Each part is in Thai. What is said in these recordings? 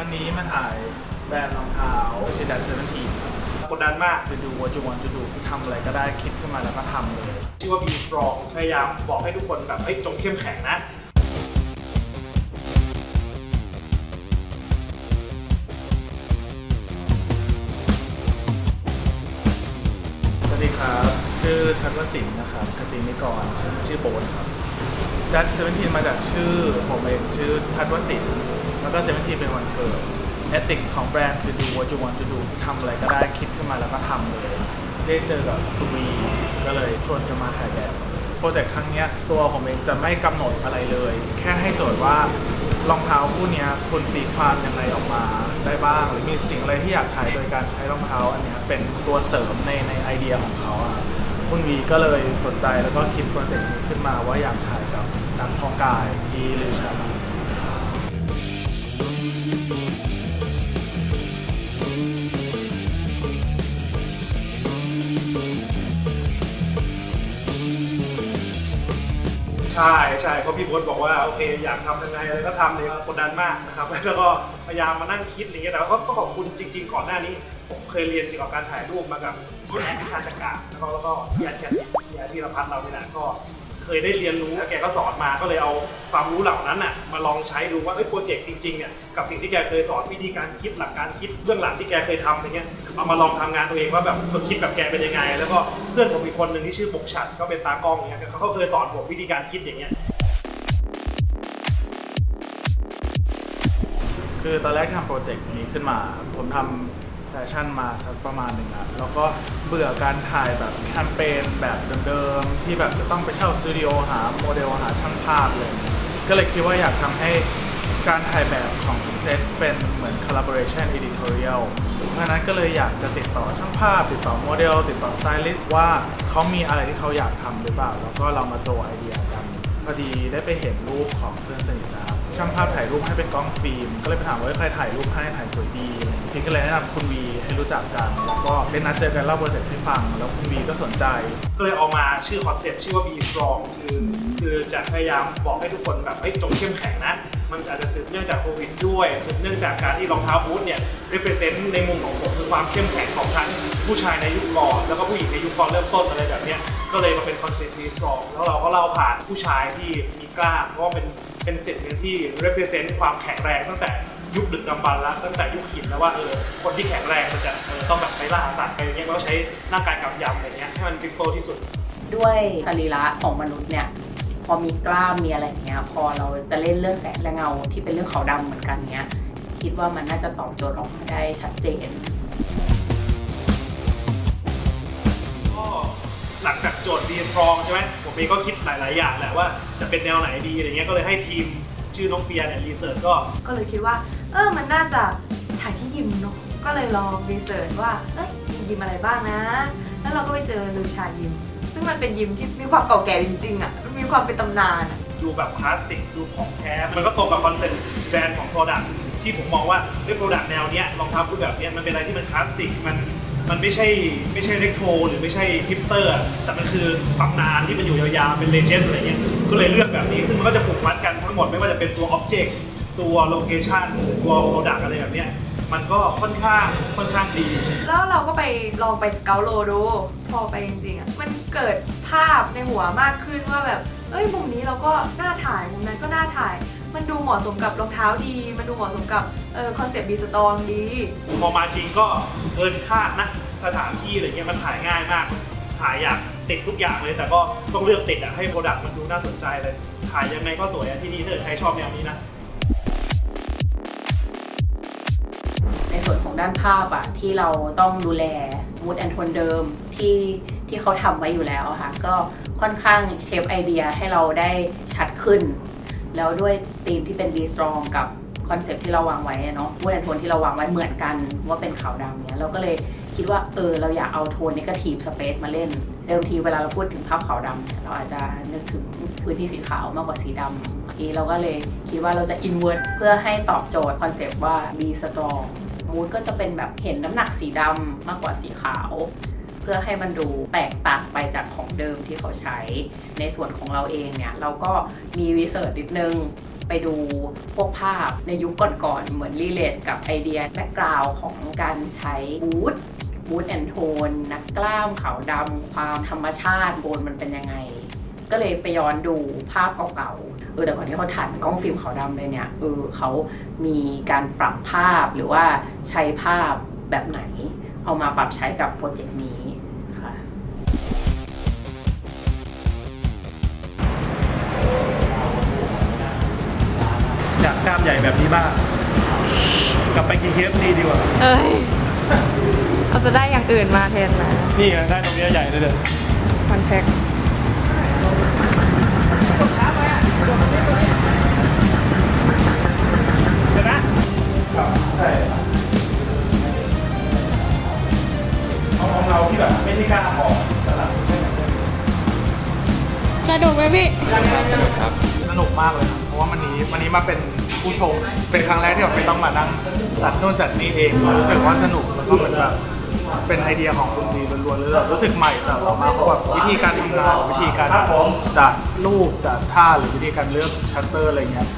วันนี้มาถ่ายแบรนด์รองเท้าชิดันเซเวนทีกดดันมากไปดูว่าจูวันจะดูทำอะไรก็ได้คิดขึ้นมาแล้วก็ทำเลย ชื่อว่า Be Strong พยายามบอกให้ทุกคนแบบเฮ้ยจงเข้มแข็งนะสวัสดีครับ ชื่อทัศวสินนะครับกจินิกรชื่อชื่อโบ๊ทครับดัตเซเวนทีมาจากชื่อผมเองชื่อทัศวสิน แล้วก็เซเวนทีเป็นวันเกิด Ethics ของแบรนด์คือดูว่าจูวันจะดูทำอะไรก็ได้คิดขึ้นมาแล้วก็ทำเลย ได้เจอกับคุณวีก็เลยชวนกันมาถ่ายแบบโปรเจกต์ครั้งนี้ตัวผมเองจะไม่กำหนดอะไรเลย แค่ให้โจทย์ว่ารองเท้าคู่นี้คุณตีความยังไงออกมาได้บ้าง หรือมีสิ่งอะไรที่อยากถ่ายโดยการใช้รองเท้าอันนี้เป็นตัวเสริมในในไอเดียของเขาอะคุณวีก็เลยสนใจแล้วก็คิดโปรเจกต์นี้ขึ้นมาว่าอยากถ่ายกับนักพอกายที่ลิชา ใช่ใช่เพราะพี่โบ๊ทบอกว่าโอเคอยากทำยังไงอะไรก็ทำเลยกดดันมากนะครับแล้วก็พยายามมานั่งคิดอะไรเงี้ยแต่ก็ขอบคุณจริง ๆ ก่อนหน้านี้ ผมเคยเรียนเกี่ยวกับการถ่ายรูปมากับพี่แอดวิชาจักรแล้วก็แล้วก็พี่แอนแคทพี่แอนที่รพัฒน์เราเนี่ยแหละก็ เคยได้เรียนรู้แล้วแกก็สอนมาก็เลยเอาความรู้เหล่านั้นอะมาลองใช้ดูว่าเอ้ยโปรเจกต์จริงๆเนี่ยกับสิ่งที่แกเคยสอนวิธีการคิดหลักการคิดเบื้องหลังที่แกเคยทำอะไรเงี้ยเอามาลองทำงานตัวเองว่าแบบฝึกคิดแบบแกเป็นยังไง แล้วก็เพื่อนผมอีกคนหนึ่งที่ชื่อปกฉัดก็เป็นตากล้องเนี่ยเขาก็เคยสอนผมวิธีการคิดอย่างเงี้ยคือตอนแรกทำโปรเจกต์นี้ขึ้นมา ผมทำ ฟชั่นมาสักประมาณหนึ่งแล้วแล้วก็เบื่อการถ่ายแบบแคมเปญแบบเดิมๆ ที่แบบจะต้องไปเช่าสตูดิโอหาโมเดลหาช่างภาพเลย ก็เลยคิดว่าอยากทำให้การถ่ายแบบของทุกเซตเป็นเหมือน collaboration editorial เพราะนั้นก็เลยอยากจะติดต่อช่างภาพ ติดต่อโมเดล ติดต่อสไตลิสต์ว่าเขามีอะไรที่เขาอยากทำหรือเปล่า แล้วก็เรามาโตไอเดีย พอดีได้ไปเห็นรูปของเพื่อนสนิทนะครับช่างภาพถ่ายรูปให้เป็นกล้องฟิล์มก็เลยไปถามว่าใครถ่ายรูปให้ถ่ายสวยดีอะไรอย่างเงี้ยพี่ก็เลยแนะนำคุณวีให้รู้จักกัน แล้วก็ได้นัดเจอกันเล่าโปรเจกต์ให้ฟัง แล้วคุณวีก็สนใจ ก็เลยเออกมาชื่อคอนเซปต์ชื่อว่า Be Strong คือ คือจะพยายามบอกให้ทุกคนแบบเฮ้ยจงเข้มแข็งนะ มันอาจจะสืบเนื่องจากโควิดด้วยสืบเนื่องจากการที่รองเท้าบูทเนี่ย represent ในมุมของผมคือความเข้มแข็งของทั้งผู้ชายในยุคก่อนแล้วก็ผู้หญิงในยุคก่อนเริ่มต้นอะไรแบบเนี้ยก็เลยมาเป็นคอนเซ็ปต์ Be Strong แล้วเราก็เล่าผ่านผู้ชายที่มีกล้ามเพราะว่าเป็นเป็นสิ่งหนึ่งที่ represent ความแข็งแรงตั้งแต่ยุคดึกดำบรรพ์แล้วตั้งแต่ยุคหินแล้วว่าเออคนที่แข็งแรงมันจะเออต้องแบบไปล่าสัตว์ไปอย่างเงี้ยแล้วใช้ร่างกายกำยำอะไรเงี้ยให้มัน simple ที่สุดด้วยสรีระของมนุษย์เนี่ย พอมีกล้ามมีอะไรอย่างเงี้ย พอเราจะเล่นเรื่องแสงและเงาที่เป็นเรื่องขาวดำเหมือนกันเนี้ย คิดว่ามันน่าจะตอบโจทย์ออกมาได้ชัดเจน ก็หลังจากโจทย์ Be Strong ใช่ไหมผมเองก็คิดหลาย ๆ อย่างแหละว่าจะเป็นแนวไหนดีอะไรเงี้ยก็เลยให้ทีมชื่อน้องเฟียเนี่ยรีเสิร์ชก็ ก็เลยคิดว่า เออ มันน่าจะถ่ายที่ยิมเนาะ ก็เลยลองรีเสิร์ชว่า เอ้ยมียิมอะไรบ้างนะ แล้วเราก็ไปเจอลูชายิม ซึ่งมันเป็นยิมที่มีความเก่าแก่จริงๆอะมันมีความเป็นตำนานอะดูแบบคลาสสิกดูของแท้ มันก็ตรงกับคอนเซ็ปต์แบรนด์ของ Product ที่ผมมองว่าด้วย Product แนวเนี้ยรองเท้าคู่แบบเนี้ยมันเป็นอะไรที่มันคลาสสิกมันมันไม่ใช่ไม่ใช่เรโทรหรือไม่ใช่ฮิปสเตอร์แต่มันคือตำนานที่มันอยู่ยาวๆเป็นเลเจนด์อะไรเงี้ยก็เลยเลือกแบบนี้ ซึ่งมันก็จะผูกมัดกันทั้งหมดไม่ว่าจะเป็นตัวอ็อบเจกต์ตัวโลเคชันหรือตัว Product อะไรแบบเนี้ย มันก็ค่อนข้างค่อนข้างดี แล้วเราก็ไปลองไปสเกลโลดูพอไปจริงๆอะ่ะมันเกิดภาพในหัวมากขึ้นว่าแบบ เอ้ยมุมนี้เราก็น่าถ่ายมุมนั้นก็น่าถ่าย มันดูเหมาะสมกับรองเท้าดี มันดูเหมาะสมกับเออคอนเซปต์บีสตองดีพอมาจริงก็เกินคาดนะสถานที่อะไรเงี้ยมันถ่ายง่ายมาก ถ่ายอยากติดทุกอย่างเลย แต่ก็ต้องเลือกติดอะให้โปรดักต์มันดูน่าสนใจเลย ถ่ายยังไงก็สวยอะที่นี่ถ้าเกิดใครชอบแนวนี้นะ ด้านภาพอะที่เราต้องดูแลมูดแอนโทนเดิมที่ที่เขาทำไว้อยู่แล้วค่ะ ก็ค่อนข้างเชฟไอเดียให้เราได้ชัดขึ้น แล้วด้วยธีมที่เป็น be strong กับคอนเซ็ปที่เราวางไว้อะเนาะมูดแอนโทนที่เราวางไว้เหมือนกันว่าเป็นขาวดำเนี้ยเราก็เลยคิดว่าเออเราอยากเอาโทน negative space มาเล่นเดิมทีเวลาเราพูดถึงภาพขาวดำเนี่ยเราอาจจะนึกถึงพื้นที่สีขาวมากกว่าสีดำทีนี้เราก็เลยคิดว่าเราจะ invert เพื่อให้ตอบโจทย์คอนเซปต์ว่า be strong มูดก็จะเป็นแบบเห็นน้ำหนักสีดำมากกว่าสีขาว เพื่อให้มันดูแตกต่างไปจากของเดิมที่เขาใช้ ในส่วนของเราเองเนี่ย เราก็มีรีเสิร์ชนิดนึงไปดูพวกภาพในยุคก่อนๆ เหมือนรีเลทกับไอเดียแบ็กกราวของการใช้บูทบูทแอนโทนนักกล้ามขาวดำความธรรมชาติโบนมันเป็นยังไง ก็เลยไปย้อนดูภาพเก่าๆ เออแต่ก่อนที่เขาถ่ายเป็นกล้องฟิล์มขาวดำเลยเนี่ยเออเขามีการปรับภาพหรือว่าใช้ภาพแบบไหน เอามาปรับใช้กับโปรเจกต์นี้ค่ะอยากกล้ามใหญ่แบบนี้บ้างกลับไปกิน KFC ดีกว่า เอ้ยเราจะได้อย่างอื่นมาแทนนะนี่ไงได้ตรงเนี้ยใหญ่เลยเลยคอนแทค จะดูไหมพี่สนุกมากเลยครับเพราะว่าวันนี้วันนี้มาเป็นผู้ชม เป็นครั้งแรกที่แบบไม่ต้องมานั่งจัดโน่นจัดนี่เองรู้สึกว่าสนุกแล้วก็เหมือนแบบเป็นไอเดียของคุณดีล้วนๆเลยแบบรู้สึกใหม่สำหรับเรามากเพราะแบบวิธีการทำงานวิธีการจัดรูปจัดท่าหรือวิธีการเลือกชัตเตอร์อะไรเงี้ย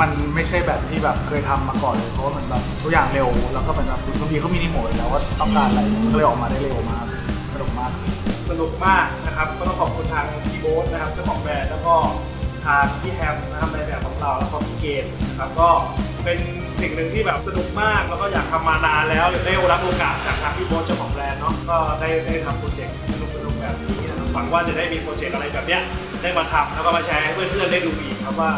มันไม่ใช่แบบที่แบบเคยทำมาก่อนเลยเพราะว่ามันแบบทุกอย่างเร็วแล้วก็เหมือนแบบคุณดีเขามีนิโมดแล้วว่าต้องการอะไรก็เลยออกมาได้เร็วมากสนุกมาก สนุกมากนะครับ ก็ต้องขอบคุณทางพี่โบ๊ทนะครับเจ้าของแบรนด์แล้วก็ทางพี่แฮมนะครับในแบบของเราแล้วก็พี่เกณฑ์นะครับก็เป็นสิ่งหนึ่งที่แบบสนุกมากแล้วก็อยากทำมานานแล้วได้รับโอกาสจากทางพี่โบ๊ทเจ้าของแบรนด์เนาะก็ได้ได้ทำโปรเจกต์สนุกสนุกแบบนี้นะครับหวังว่าจะได้มีโปรเจกต์อะไรแบบเนี้ยได้มาทำแล้วก็มาแชร์ให้เพื่อนๆได้ดูอีกครับว่า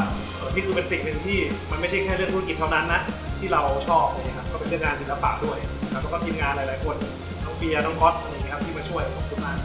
นี่คือเป็นสิ่งหนึ่งที่มันไม่ใช่แค่เรื่องธุรกิจเท่านั้นนะที่เราชอบเลยครับ ก็เป็นเรื่องงานศิลปะด้วยแล้วก็ทีมงานหลาย ๆ คนน้องเฟียน้องก๊อตอะไรอย่างเงี้ยครับที่มาช่วยขอบคุณมาก